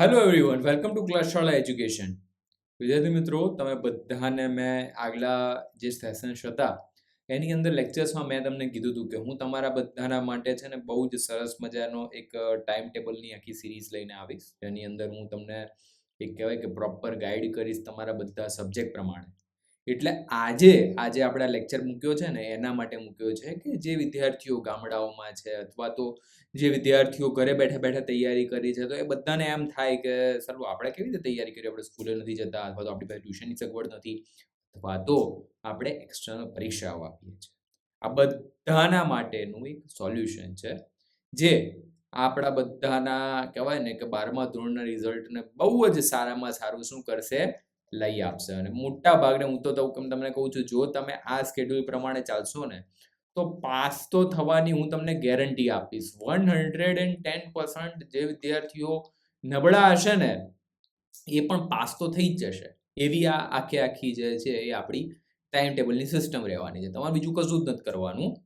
Hello everyone welcome to class શાળા education વિદ્યાર્થી મિત્રો, તમે બધાને મેં આગલા જે સેશન્સ હતા, એની અંદર લેક્ચર્સમાં મેં તમને કીધું હતું કે હું તમારા બધાના માટે છે ને બહુ જ સરસ મજાનો એક ટાઈમ ટેબલની આખી સિરીઝ લઈને આવીશ. જેની અંદર હું તમને એક કહેવાય કે પ્રોપર ગાઈડ કરીશ તમારા બધા સબ્જેક્ટ પ્રમાણે. એટલે આજે આજે આપણે લેક્ચર મૂક્યો છે ને, એના માટે મૂક્યો છે કે જે વિદ્યાર્થીઓ ગામડાઓમાં છે અથવા તો જે વિદ્યાર્થીઓ ઘરે બેઠા બેઠા તૈયારી કરી છે, તો એ બધાને એમ થાય કે સર, આપણે કેવી રીતે તૈયારી કરી આપણે સ્કૂલે નથી જતા અથવા તો આપણી પાસે ટ્યુશનની સગવડ નથી અથવા તો આપણે એક્સટર્નલ પરીક્ષાઓ આપીએ છીએ. આ બધાના માટેનું એક સોલ્યુશન છે જે આપણા બધાના કહેવાય ને કે બારમા ધોરણના રિઝલ્ટને બહુ જ સારામાં સારું શું કરશે? લઈ આપશે અને મોટા ભાગને હું તો તમ- તમને કહું છું, જો તમે આ સ્કેડ્યુલ પ્રમાણે ચાલશો ને, તો પાસ તો થવાની હું તમને ગેરંટી આપીશ. One hundred and ten percent જે વિદ્યાર્થીઓ નબળા હશે ને, એ પણ પાસ તો થઈ જ જશે. એવી આ આખે આખી જે છે એ આપણી ટાઈમ ટેબલની સિસ્ટમ રહેવાની છે. તમારે બીજું કશું જ નથી કરવાનું.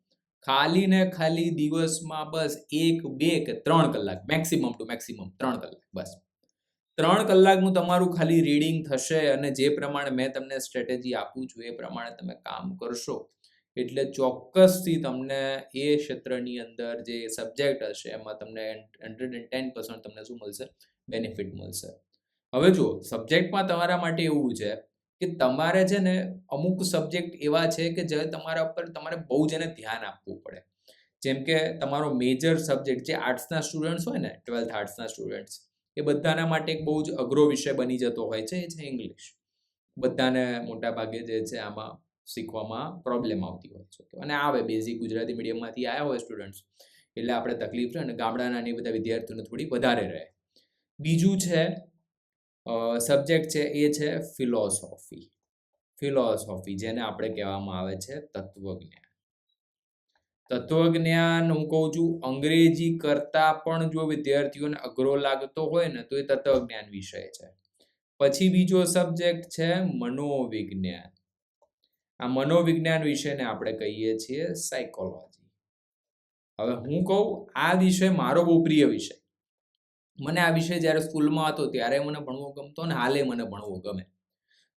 ખાલી ને ખાલી દિવસમાં બસ એક, બે કે ત્રણ કલાક મેક્સિમમ ટુ મેક્સિમમ ત્રણ કલાક, બસ. ત્રણ કલાકનું તમારું ખાલી રીડિંગ થશે અને જે પ્રમાણે મેં તમને સ્ટ્રેટેજી આપું છું, એ પ્રમાણે તમે કામ કરશો. એટલે ચોક્કસથી તમને એ ક્ષેત્રની અંદર જે સબ્જેક્ટ હશે, એમાં તમને હંડ્રેડ એન્ડ ટેન પર્સન્ટ તમને શું મળશે? બેનિફિટ મળશે. હવે જુઓ સબ્જેક્ટમાં તમારા માટે એવું છે કે તમારે છે ને અમુક સબ્જેક્ટ એવા છે કે જે તમારા ઉપર તમારે બહુ જ એને ધ્યાન આપવું પડે. જેમ કે તમારો મેજર સબ્જેક્ટ જે આર્ટ્સના સ્ટુડન્ટ્સ હોય ને ટ્વેલ્થ આર્ટ્સના સ્ટુડન્ટ્સ એ બધાના માટે એક બહુ જ અઘરો વિષય બની જતો હોય છે, એ છે ઇંગ્લિશ બધાને મોટા ભાગે જે છે આમાં શીખવામાં પ્રોબ્લેમ આવતી હોય છે. અને આવે બેઝિક ગુજરાતી મીડિયમમાંથી આવ્યા હોય સ્ટુડન્ટ્સ એટલે આપણે તકલીફ રહે અને ગામડાના એ બધા વિદ્યાર્થીઓને થોડી વધારે રહે. બીજું છે સબ્જેક્ટ છે એ છે ફિલોસોફી ફિલોસોફી જેને આપણે કહેવામાં આવે છે તત્વજ્ઞાન. તત્વજ્ઞાન હું કહું છું, અંગ્રેજી કરતા પણ જો વિદ્યાર્થીઓને અઘરો લાગતો હોય ને, તો એ તત્વજ્ઞાન વિષય છે. પછી બીજો સબ્જેક્ટ છે મનોવિજ્ઞાન. આ મનોવિજ્ઞાન વિષયને આપણે કહીએ છીએ સાયકોલોજી હવે હું કહું, આ વિષય મારો બહુ પ્રિય વિષય. મને આ વિષય જ્યારે સ્કૂલમાં હતો, ત્યારે મને ભણવો ગમતો ને હાલે મને ભણવો ગમે.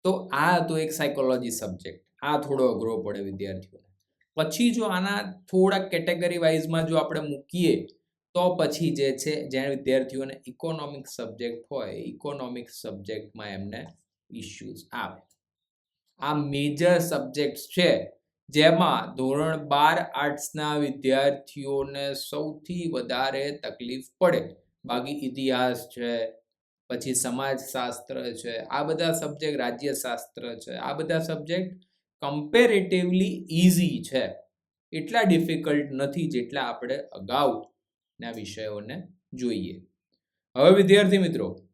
તો આ હતો એક સાયકોલોજી સબ્જેક્ટ આ થોડો અઘરો પડે વિદ્યાર્થીઓને. પછી જો આના થોડા કેટેગરી વાઇઝમાં જો આપણે મૂકીએ, તો પછી જે છે જે વિદ્યાર્થીઓને ઇકોનોમિક સબ્જેક્ટ હોય ઇકોનોમિક સબ્જેક્ટમાં એમને ઇશ્યુઝ આવે. આ મેજર સબ્જેક્ટ્સ છે, જેમાં ધોરણ બાર આર્ટ્સના વિદ્યાર્થીઓને સૌથી વધારે તકલીફ પડે. બાકી ઇતિહાસ છે, પછી સમાજશાસ્ત્ર છે, આ બધા સબ્જેક્ટ રાજ્યશાસ્ત્ર છે, આ બધા સબ્જેક્ટ કમ્પેરેટિવલી ઇઝી છે. એટલા ડિફિકલ્ટ નથી જેટલા આપણે અગાઉના વિષયોને જોઈએ. હવે વિદ્યાર્થી મિત્રો,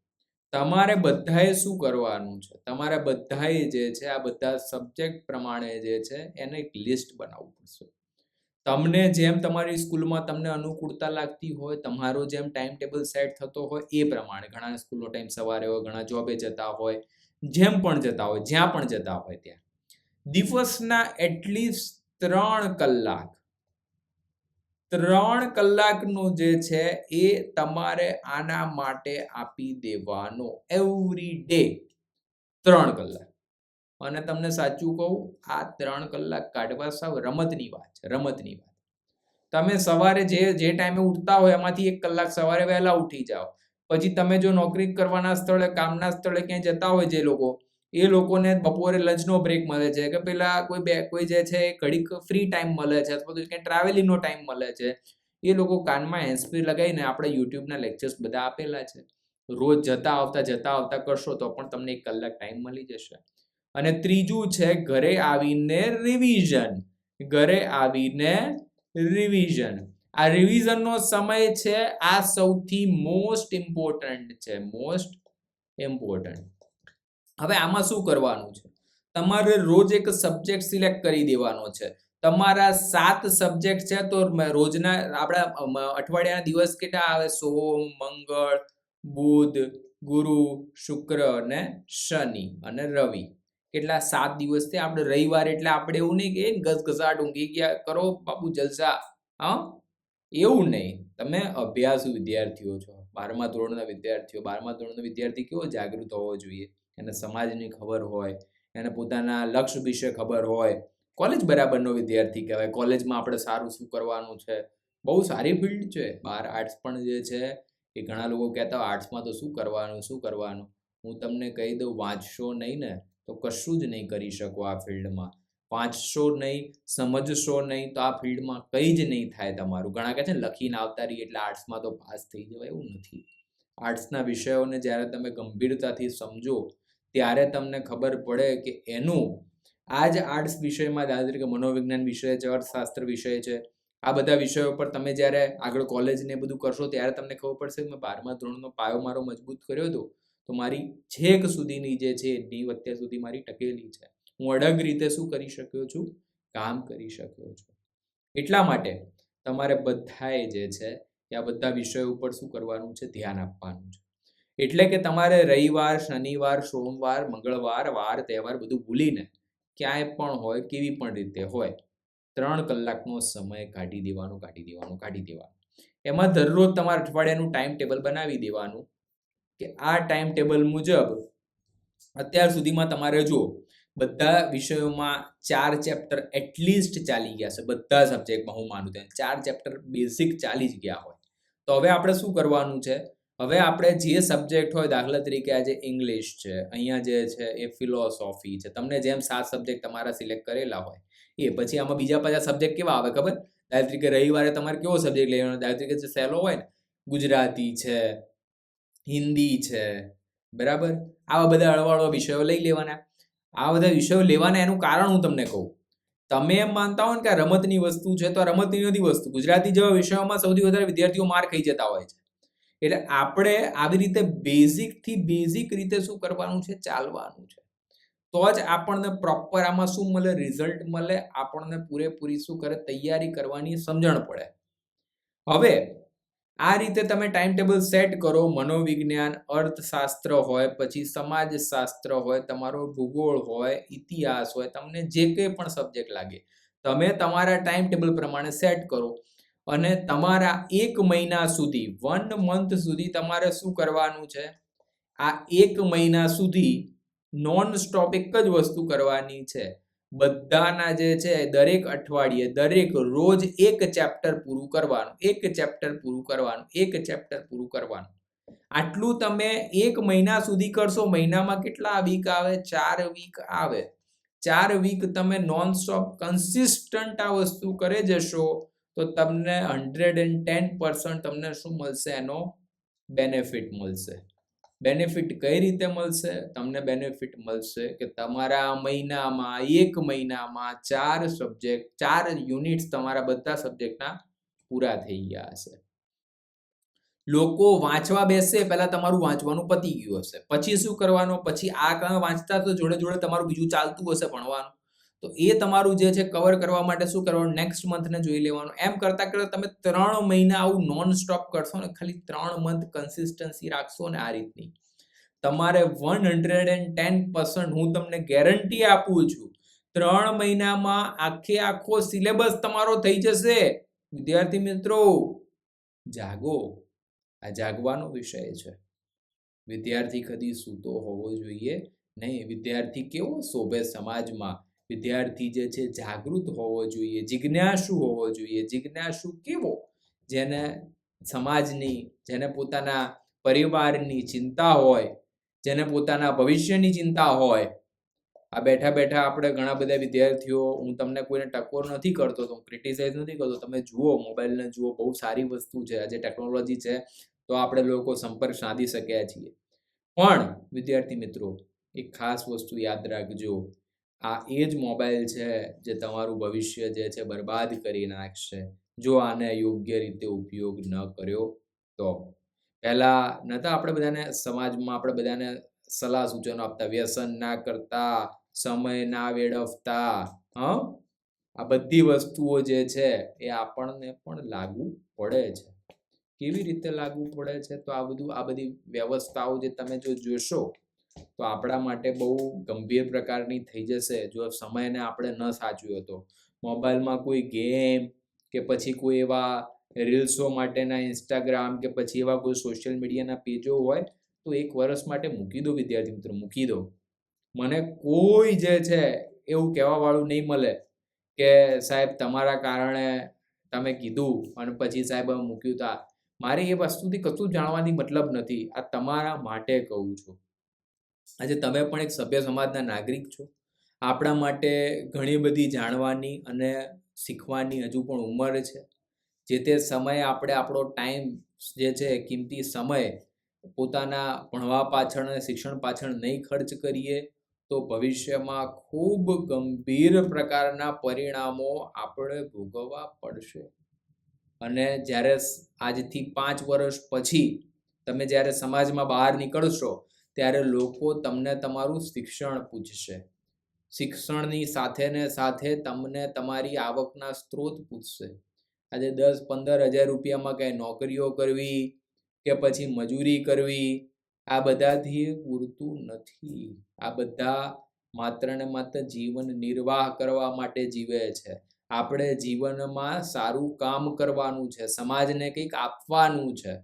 તમારે બધાએ શું કરવાનું છે? તમારે બધાએ જે છે, આ બધા સબ્જેક્ટ પ્રમાણે જે છે, એને એક લિસ્ટ બનાવવું પડશે. તમને જેમ તમારી સ્કૂલમાં તમને અનુકૂળતા લાગતી હોય, તમારો જેમ ટાઈમ ટેબલ સેટ થતો હોય, એ પ્રમાણે. ઘણા સ્કૂલનો ટાઈમ સવારે હોય, ઘણા જોબે જતા હોય, જેમ પણ જતા હોય, જ્યાં પણ જતા હોય ત્યાં. દિવસના એટલીસ્ટ ત્રણ કલાક. ત્રણ કલાકનો જે છે એ તમારે આના માટે આપી દેવાનો એવરી ડે. ત્રણ કલાક. અને તમને સાચું કહું, આ ત્રણ કલાક કાઢવા સાવ રમતની વાત છે, રમતની વાત. તમે સવારે જે જે ટાઈમે ઉઠતા હોય એમાંથી એક કલાક સવારે વહેલા ઉઠી જાઓ. પછી તમે જો નોકરી કરવાના સ્થળે, કામના સ્થળે ક્યાંય જતા હોય જે લોકો એ લોકોને બપોરે લંચનો બ્રેક મળે છે કે પેલા કોઈ બે, કોઈ જે છે એ ઘડીક ફ્રી ટાઈમ મળે છે અથવા તો ક્યાંય ટ્રાવેલિંગનો ટાઈમ મળે છે. એ લોકો કાનમાં હેન્ડસ્ફ્રી લગાવીને આપણે યુટ્યુબના લેક્ચર્સ બધા આપેલા છે. રોજ જતા આવતા જતા આવતા કરશો તો પણ તમને એક કલાક ટાઈમ મળી જશે. અને ત્રીજું છે ઘરે આવીને રિવિઝન ઘરે આવીને રિવિઝન આ રિવિઝનનો સમય છે આ સૌથી મોસ્ટ ઇમ્પોર્ટન્ટ છે મોસ્ટ ઇમ્પોર્ટન્ટ હવે આમાં શું કરવાનું છે? તમારે રોજ એક સબ્જેક્ટ સિલેક્ટ કરી દેવાનો છે. તમારા સાત સબ્જેક્ટ છે તો રોજના આપણા અઠવાડિયાના દિવસ કેટલા આવે? સોમ, મંગળ, બુધ, ગુરુ, શુક્ર અને શનિ અને રવિ. કેટલા સાત દિવસથી આપણે રવિવાર એટલે આપણે એવું નહીં કે ગસગસાટ ઊંઘી ગયા કરો બાપુ જલસા. હા? એવું નહીં. તમે અભ્યાસુ વિદ્યાર્થીઓ છો. બારમા ધોરણના વિદ્યાર્થીઓ. બારમા ધોરણનો વિદ્યાર્થી કેવો જાગૃત હોવો જોઈએ? એને સમાજની ખબર હોય, એને પોતાના લક્ષ્ય વિશે ખબર હોય. કોલેજ બરાબરનો વિદ્યાર્થી કહેવાય. કોલેજમાં આપણે સારું શું કરવાનું છે? બહુ સારી ફિલ્ડ છે. બાર આર્ટ્સ પણ જે છે, એ ઘણા લોકો કહેતા હોય આર્ટ્સમાં તો શું કરવાનું શું કરવાનું? હું તમને કહી દઉં, વાંચશો નહીં ને, તો કશું જ નહીં કરી શકો આ ફિલ્ડમાં વાંચશો નહીં, સમજશો નહીં, તો આ ફિલ્ડમાં કંઈ જ નહીં થાય તમારું. ઘણા કહે છે ને, લખીને આવતા રહીએ એટલે આર્ટ્સમાં તો પાસ થઈ જવાય એવું નથી. આર્ટ્સના વિષયોને જ્યારે તમે ગંભીરતાથી સમજો ત્યારે તમને ખબર પડે કે એનું આ જ આર્ટ્સ વિષયમાં દાખલા તરીકે મનોવિજ્ઞાન વિષય છે, અર્થશાસ્ત્ર વિષય છે, આ બધા વિષયો પર તમે જ્યારે આગળ કોલેજ ને બધું કરશો ત્યારે તમને ખબર પડશે કે મેં બારમા ધોરણનો પાયો મારો મજબૂત કર્યો હતો. તો મારી છેક સુધીની જે છે નીવ અત્યાર સુધી મારી ટકેલી છે. હું અડગ રીતે શું કરી શક્યો છું? કામ કરી શક્યો છું. એટલા માટે તમારે બધાએ જે છે, એ આ બધા વિષયો ઉપર શું કરવાનું છે? ધ્યાન આપવાનું છે. એટલે કે તમારે રવિવાર, શનિવાર, સોમવાર, મંગળવાર, વાર, તહેવાર બધું ભૂલીને ક્યાંય પણ હોય, કેવી પણ રીતે હોય, ત્રણ કલાકનો સમય કાઢી દેવાનું કાઢી દેવાનું કાઢી દેવાનું. એમાં દરરોજ તમારે અઠવાડિયાનું ટાઈમ ટેબલ બનાવી દેવાનું કે આ ટાઈમ ટેબલ મુજબ અત્યાર સુધીમાં તમારે જુઓ, બધા વિષયોમાં ચાર ચેપ્ટર એટલીસ્ટ ચાલી ગયા છે, બધા સબ્જેક્ટમાં હું માનું તેમ ચાર ચેપ્ટર બેઝિક ચાલી જ ગયા હોય. તો હવે આપણે શું કરવાનું છે? હવે આપણે જે સબ્જેક્ટ હોય દાખલા તરીકે આજે ઇંગ્લિશ છે, અહીંયા જે છે એ ફિલોસોફી છે. તમને જેમ સાત સબ્જેક્ટ તમારા સિલેક્ટ કરેલા હોય, એ પછી આમાં બીજા પાછા સબ્જેક્ટ કેવા આવે ખબર? દાખલા તરીકે રવિવારે તમારે કેવો સબ્જેક્ટ લેવાનો? દાખલા તરીકે જે સહેલો હોય ને, ગુજરાતી છે, હિન્દી છે, બરાબર? આવા બધા અળવાળવા વિષયો લઈ લેવાના. આ બધા વિષયો લેવાના એનું કારણ હું તમને કહું. તમે એમ માનતા હો ને કે રમતની વસ્તુ છે, તો રમતની નથી વસ્તુ. ગુજરાતી જેવા વિષયોમાં સૌથી વધારે વિદ્યાર્થીઓ માર ખાઈ જતા હોય છે. એટલે આપણે આવી રીતે બેઝિકથી બેઝિક રીતે શું કરવાનું છે? ચાલવાનું છે. તો જ આપણને પ્રોપર આમાં શું મળે? રિઝલ્ટ મળે. આપણને પૂરેપૂરી શું કરે? તૈયારી કરવાની સમજણ પડે. હવે, આ રીતે તમે ટાઈમ ટેબલ સેટ કરો. મનોવિજ્ઞાન, અર્થશાસ્ત્ર હોય, પછી સમાજશાસ્ત્ર હોય, તમારો ભૂગોળ હોય, ઇતિહાસ હોય, તમને જે કંઈ પણ સબ્જેક્ટ લાગે. તમે તમારા ટાઈમ ટેબલ પ્રમાણે સેટ કરો. અને તમારા એક મહિના સુધી વન મંથ સુધી તમારે શું કરવાનું છે? આ એક મહિના સુધી નોન સ્ટોપ એક જ વસ્તુ કરવાની છે. બધાના જે છે, દરેક અઠવાડિયે, દરેક રોજ એક ચેપ્ટર પૂરું કરવાનું, એક ચેપ્ટર પૂરું કરવાનું, એક ચેપ્ટર પૂરું કરવાનું. આટલું તમે એક મહિના સુધી કરશો, મહિનામાં કેટલા વીક આવે? ચાર વીક આવે. ચાર વીક તમે નોન સ્ટોપ કન્સિસ્ટન્ટ આ વસ્તુ કરે જશો તો તમને હંડ્રેડ એન્ડ ટેન પર્સન્ટ તમને શું મળશે? એનો બેનિફિટ મળશે. બેનિફિટ કઈ રીતે મળશે? તમને બેનિફિટ મળશે કે તમારા મહિનામાં, એક મહિનામાં ચાર સબ્જેક્ટ ચાર યુનિટ્સ તમારા બધા સબ્જેક્ટના પૂરા થઈ ગયા હશે. લોકો વાંચવા બેસે, પહેલા તમારું વાંચવાનું પતી ગયું હશે. પછી શું કરવાનું? પછી આ વાંચતા તો જોડે જોડે તમારું બીજું ચાલતું હશે ભણવાનું. તો એ તમારું જે છે કવર કરવા માટે શું કરવાનું? નેક્સ્ટ મંથને જોઈ લેવાનું. એમ કરતા કરતાં તમે ત્રણ મહિના આવું નોન સ્ટોપ કરશો ને ખાલી ત્રણ મંથ કન્સિસ્ટન્સી રાખશો ને આ રીતની. તમારે one hundred and ten percent હું તમને ગેરંટી આપું છું, ત્રણ મહિનામાં આખે આખો સિલેબસ તમારો થઈ જશે. વિદ્યાર્થી મિત્રો, જાગો. આ જાગવાનો વિષય છે. વિદ્યાર્થી કદી સૂતો હોવો જોઈએ નહીં. વિદ્યાર્થી કેવો શોભે સમાજમાં? વિદ્યાર્થી જે છે જાગૃત હોવો જોઈએ, જિજ્ઞાસુ હોવો જોઈએ. જિજ્ઞાસુ કેવો? જેને સમાજની, જેને પોતાના પરિવારની ચિંતા હોય, જેને પોતાના ભવિષ્યની ચિંતા હોય. આ બેઠા બેઠા આપણે ઘણા બધા વિદ્યાર્થીઓ, હું તમને કોઈને ટકોર નથી કરતો, તો ક્રિટિસાઇઝ નથી કરતો. તમે જુઓ, મોબાઈલને જુઓ, બહુ સારી વસ્તુ છે. આજે ટેકનોલોજી છે, તો આપણે લોકો સંપર્ક સાધી શક્યા છીએ. પણ વિદ્યાર્થી મિત્રો, એક ખાસ વસ્તુ યાદ રાખજો. આ એ જ મોબાઈલ છે જે તમારું ભવિષ્ય જે છે બરબાદ કરી નાખશે. જો આને યોગ્ય રીતે ઉપયોગ ન કર્યો, તો. પહેલા નતા આપણે બધાને સમાજમાં આપણે બધાને સલાહ સૂચનો આપતા, વ્યસન ના કરતા, સમય ના વેડફતા, હ? આ બધી વસ્તુઓ જે છે એ આપણને પણ લાગુ પડે છે. કેવી રીતે લાગુ પડે છે? તો આ બધું, આ બધી વ્યવસ્થાઓ જે તમે જો જોશો તો આપણા માટે બહુ ગંભીર પ્રકારની થઈ જશે જો સમયને આપણે ન સાચવ્યો તો. મોબાઈલમાં કોઈ ગેમ કે પછી કોઈ એવા રીલ્સો માટેના ઇન્સ્ટાગ્રામ કે પછી એવા કોઈ સોશિયલ મીડિયાના પેજો હોય, તો એક વર્ષ માટે મૂકી દો વિદ્યાર્થી મિત્રો, મૂકી દો. મને કોઈ જે છે એવું કહેવાવાળું નહીં મળે કે સાહેબ તમારા કારણે તમે કીધું અને પછી સાહેબ મૂક્યું તા. મારે એ વસ્તુથી કશું જાણવાની મતલબ નથી. આ તમારા માટે કહું છું. આજે તમે પણ એક સભ્ય સમાજના નાગરિક છો. આપણા માટે ઘણી બધી જાણવાની અને શીખવાની હજુ પણ ઉંમર છે. જે તે સમયે આપણે આપણો ટાઈમ જે છે, કિંમતી સમય પોતાના ભણવા પાછળ અને શિક્ષણ પાછળ નહીં ખર્ચ કરીએ, તો ભવિષ્યમાં ખૂબ ગંભીર પ્રકારના પરિણામો આપણે ભોગવવા પડશે. અને જ્યારે આજથી પાંચ વર્ષ પછી તમે જ્યારે સમાજમાં બહાર નીકળશો ત્યારે લોકો તમને તમારું શિક્ષણ પૂછશે. શિક્ષણની સાથે ને સાથે તમને તમારી આવકના સ્ત્રોત પૂછશે. આજે દસ પંદર હજાર રૂપિયામાં કંઈ નોકરીઓ કરવી કે પછી મજૂરી કરવી, આ બધાથી પૂરતું નથી. આ બધા માત્ર ને માત્ર જીવન નિર્વાહ કરવા માટે જીવે છે. આપણે જીવનમાં સારું કામ કરવાનું છે. સમાજને કંઈક આપવાનું છે.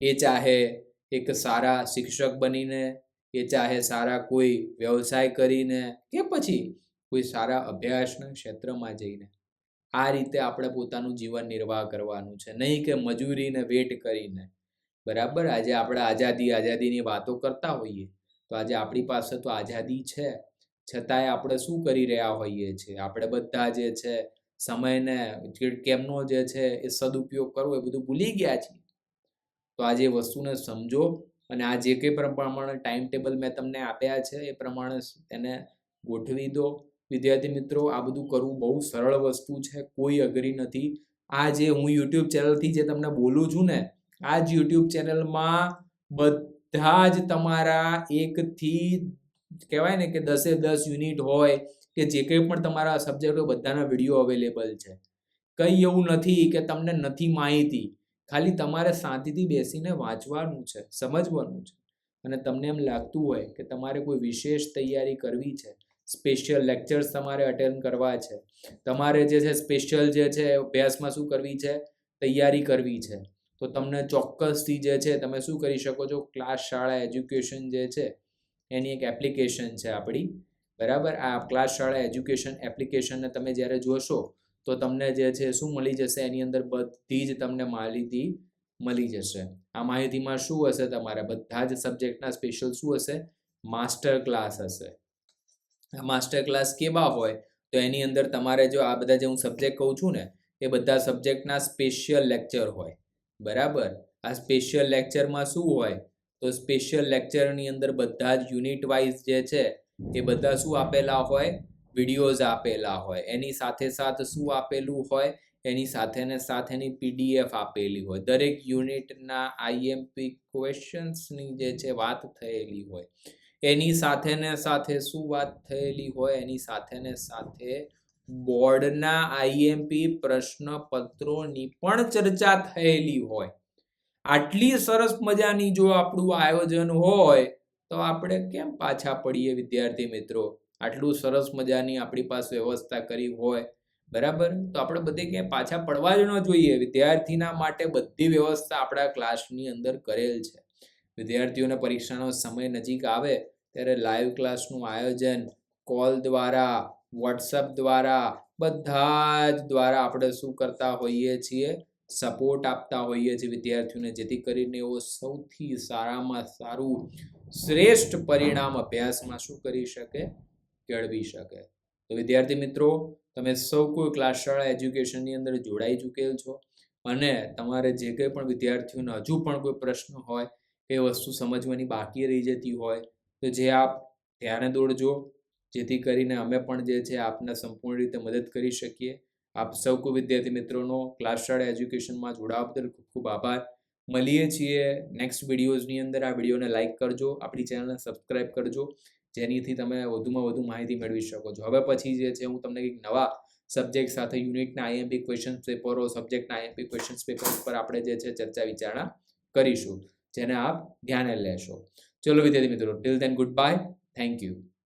એ ચાહે એક સારા શિક્ષક બનીને કે ચાહે સારા કોઈ વ્યવસાય કરીને કે પછી કોઈ સારા અભ્યાસના ક્ષેત્રમાં જઈને. આ રીતે આપણે પોતાનું જીવન નિર્વાહ કરવાનું છે. નહીં કે મજૂરીને વેટ કરીને. બરાબર? આજે આપણે આઝાદી, આઝાદીની વાતો કરતા હોઈએ. તો આજે આપણી પાસે તો આઝાદી છે. છતાંય આપણે શું કરી રહ્યા હોઈએ છીએ? આપણે બધા જે છે, સમયને કેમનો જે છે, એ સદુપયોગ કરવો એ બધું ભૂલી ગયા છીએ. તો આજે જે વસ્તુને સમજો અને આ જે કંઈ પ્રમાણે ટાઈમ ટેબલ મેં તમને આપ્યા છે, એ પ્રમાણે એને ગોઠવી દો. વિદ્યાર્થી મિત્રો, આ બધું કરવું બહુ સરળ વસ્તુ છે, કોઈ અઘરી નથી. આ જે હું યુટ્યુબ ચેનલથી જે તમને બોલું છું ને, આ જ યુટ્યુબ ચેનલમાં બધા જ તમારા એકથી કહેવાય ને કે દસે દસ યુનિટ હોય કે જે કંઈ પણ તમારા સબ્જેક્ટ હોય, બધાના વીડિયો અવેલેબલ છે. કંઈ એવું નથી કે તમને નથી માહિતી. ખાલી તમારે શાંતિથી બેસીને વાંચવાનું છે, સમજવાનું છે. અને તમને એમ લાગતું હોય કે તમારે કોઈ વિશેષ તૈયારી કરવી છે સ્પેશિયલ લેક્ચર્સ તમારે અટેન્ડ કરવા છે, તમારે જે છે સ્પેશિયલ જે છે અભ્યાસમાં શું કરવી છે, તૈયારી કરવી છે, તો તમને ચોક્કસથી જે છે તમે શું કરી શકો છો? ક્લાસ શાળા એજ્યુકેશન જે છે, એની એક એપ્લિકેશન છે આપણી. બરાબર? આ ક્લાસ શાળા એજ્યુકેશન એપ્લિકેશનને તમે જ્યારે જોશો તો તમને જે છે, શું મળી જશે? એની અંદર બધી જ તમને માહિતી મળી જશે. આ માહિતીમાં શું હશે તમારે? બધા જ સબ્જેક્ટના સ્પેશિયલ શું હશે? માસ્ટર ક્લાસ હશે. આ માસ્ટર ક્લાસ કેવા હોય? તો એની અંદર તમારે જો આ બધા જે હું સબ્જેક્ટ કહું છું ને, એ બધા સબ્જેક્ટના સ્પેશિયલ લેક્ચર હોય. બરાબર? આ સ્પેશિયલ લેક્ચરમાં શું હોય? તો સ્પેશિયલ લેક્ચરની અંદર બધા જ યુનિટ વાઇઝ જે છે, એ બધા શું આપેલા હોય? વિડીયોઝ આપેલા હોય, એની સાથે સાથ શું આપેલું હોય, એની સાથે ને સાથેની પીડીએફ આપેલી હોય. દરેક યુનિટના આઈએમપી ક્વેશ્ચન્સની જે છે વાત થયેલી હોય. એની સાથે ને સાથે શું વાત થયેલી હોય, એની સાથે ને સાથે બોર્ડના આઈએમપી પ્રશ્નપત્રોની પણ ચર્ચા થયેલી હોય. આટલી સરસ મજાની જો આપણું આયોજન હોય, તો આપણે કેમ પાછા પડીએ વિદ્યાર્થી મિત્રો? આટલું સરસ મજાની આપણી પાસે વ્યવસ્થા કરી હોય, બરાબર? તો આપણે બધે ક્યાંય પાછા પડવા જ ન જોઈએ. વિદ્યાર્થીના માટે બધી વ્યવસ્થા આપણા ક્લાસની અંદર કરેલ છે. વિદ્યાર્થીઓને પરીક્ષાનો સમય નજીક આવે ત્યારે લાઈવ ક્લાસનું આયોજન, કોલ દ્વારા વોટ્સઅપ દ્વારા, બધા જ દ્વારા આપણે શું કરતા હોઈએ છીએ? સપોર્ટ આપતા હોઈએ છીએ વિદ્યાર્થીઓને, જેથી કરીને એઓ સૌથી સારામાં સારું, શ્રેષ્ઠ પરિણામ અભ્યાસમાં શું કરી શકે? કેળવી શકે. તો વિદ્યાર્થી મિત્રો, તમે સૌ કોઈ ક્લાસ શાળા એજ્યુકેશનની અંદર જોડાઈ ચૂકેલ છો. અને તમારે જે કંઈ પણ વિદ્યાર્થીઓને હજુ પણ કોઈ પ્રશ્ન હોય એ વસ્તુ સમજવાની બાકી રહી જતી હોય, તો જે આપ ધ્યાને દોડજો. જેથી કરીને અમે પણ જે છે આપને સંપૂર્ણ રીતે મદદ કરી શકીએ. આપ સૌ કોઈ વિદ્યાર્થી મિત્રોનો ક્લાસ શાળા એજ્યુકેશનમાં જોડાવા બદલ ખૂબ ખૂબ આભાર. મળીએ છીએ નેક્સ્ટ વિડીયોઝની અંદર. આ વિડીયોને લાઇક કરજો. આપણી ચેનલને સબસ્ક્રાઇબ કરજો. જેનીથી તમે વધુમાં વધુ માહિતી મેળવી શકો છો. હવે પછી જે છે, હું તમને કંઈક નવા સબ્જેક્ટ સાથે યુનિટના આઈએમપી ક્વેશ્ચન પેપરો સબ્જેક્ટના આઈએમપી ક્વેશ્ચન પેપર પર આપણે જે છે, ચર્ચા વિચારણા કરીશું, જેને આપ ધ્યાને લેશો. ચલો વિદ્યાર્થી મિત્રો till then goodbye thank you